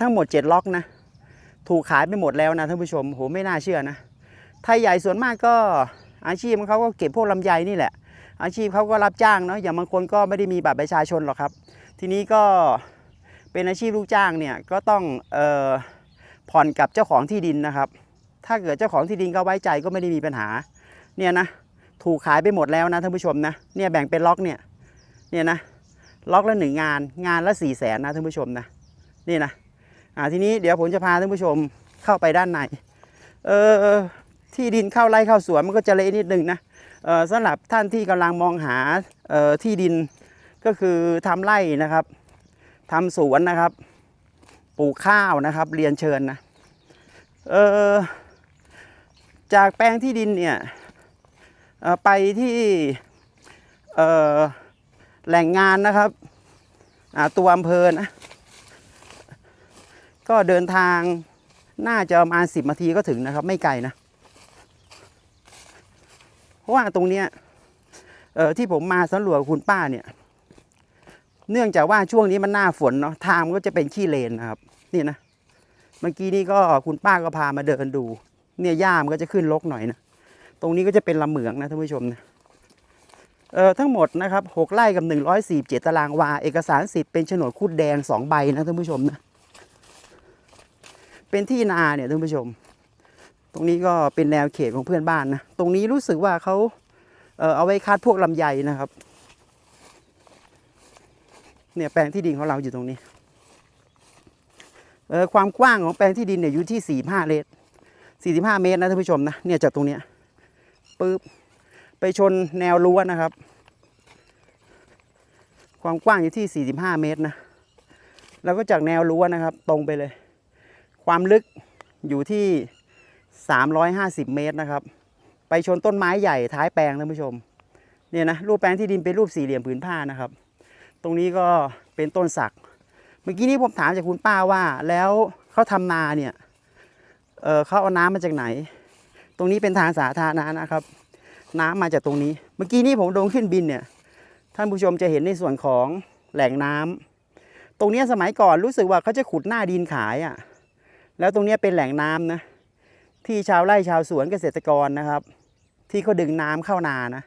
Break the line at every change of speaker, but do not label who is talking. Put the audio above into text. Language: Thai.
ทั้งหมด 7 ล็อกนะ ถูกขายไปหมดแล้วนะท่านผู้ชมโหไม่น่าเชื่อนะไทยใหญ่ส่วนมากก็อาชีพของเขาก็เก็บพวกลำไยนี่แหละ อาชีพเขาก็รับจ้างเนาะอย่างบางคนก็ไม่ได้มีบัตรประชาชนหรอกครับ ทีนี้ก็เป็นอาชีพลูกจ้างเนี่ยก็ต้องออผ่อนกับเจ้าของที่ดินนะครับ ถ้าเกิดเจ้าของที่ดินก็ไว้ใจก็ไม่ได้มีปัญหาเนี่ยนะถูกขายไปหมดแล้วนะท่านผู้ชมนะเนี่ยแบ่งเป็นล็อกเนี่ยเนี่ยนะล็อกละหนึ่งงานงานละสี่แสนนะท่านผู้ชมนะนี่นะ อ่าทีนี้เดี๋ยวผมจะพาท่านผู้ชมเข้าไปด้านในเออที่ดินเข้าไร่เข้าสวนมันก็จะเละนิดนึงนะเออสำหรับท่านที่กำลังมองหาเออที่ดินก็คือทำไร่นะครับทำสวนนะครับปลูกข้าวนะครับ เรียนเชิญนะเออจากแปลงที่ดินเนี่ยไปที่แหล่งงานนะครับตัวอำเภอนะ ก็เดินทางน่าจะประมาณสิบนาทีก็ถึงนะครับ ไม่ไกลนะ เพราะว่าตรงเนี้ยเออที่ผมมาสำรวจคุณป้าเนี่ย เนื่องจากว่าช่วงนี้มันหน้าฝนเนาะทางมันก็จะเป็นขี้เลนนะครับ นี่นะเมื่อกี้นี่ก็คุณป้าก็พามาเดินดู เนี่ยหญ้ามันก็จะขึ้นรกหน่อยนะตรงนี้ก็จะเป็นลำเหมืองนะท่านผู้ชมนะเอ่อทั้งหมดนะครับหกไร่กับหนึ่งร้อยสี่เจ็ดตารางวา เอกสารสิทธิ์เป็นโฉนดคุดแดงสองใบนะท่านผู้ชมนะ เป็นที่นาเนี่ยท่านผู้ชม ตรงนี้ก็เป็นแนวเขตของเพื่อนบ้านนะ ตรงนี้รู้สึกว่าเขาเอ่อเอาไว้คัดพวกลำไยนะครับ เนี่ยแปลงที่ดินของเราอยู่ตรงนี้เออความกว้างของแปลงที่ดินเนี่ยอยู่ที่ 45เมตร45 เมตรนะท่านผู้ชมนะ เนี่ยจากตรงเนี้ยปึ๊บไปชนแนวรั้วนะครับ ความกว้างอยู่ที่ 45 เมตรนะ แล้วก็จากแนวรั้วนะครับ ตรงไปเลย ความลึกอยู่ที่ 350 เมตรนะครับ ไปชนต้นไม้ใหญ่ท้ายแปลงท่านผู้ชม เนี่ยนะรูปแปลงที่ดินเป็นรูปสี่เหลี่ยมผืนผ้านะครับ ตรงนี้ก็เป็นต้นสัก เมื่อกี้นี้ผมถามจากคุณป้าว่า แล้วเขาทำนาเนี่ยเเขาเอาน้ำมาจากไหน ตรงนี้เป็นทางสาธารณะนะครับ น้ำมาจากตรงนี้ เมื่อกี้นี้ผมลงขึ้นบินเนี่ย ท่านผู้ชมจะเห็นในส่วนของแหล่งน้ำตรงเนี้ยสมัยก่อนรู้สึกว่าเขาจะขุดหน้าดินขายอะ่ะ แล้วตรงนี้เป็นแหล่งน้ำนะที่ชาวไร่ชาวสวนเกษตรกรนะครับ ที่เขาดึงน้ำเข้านานะ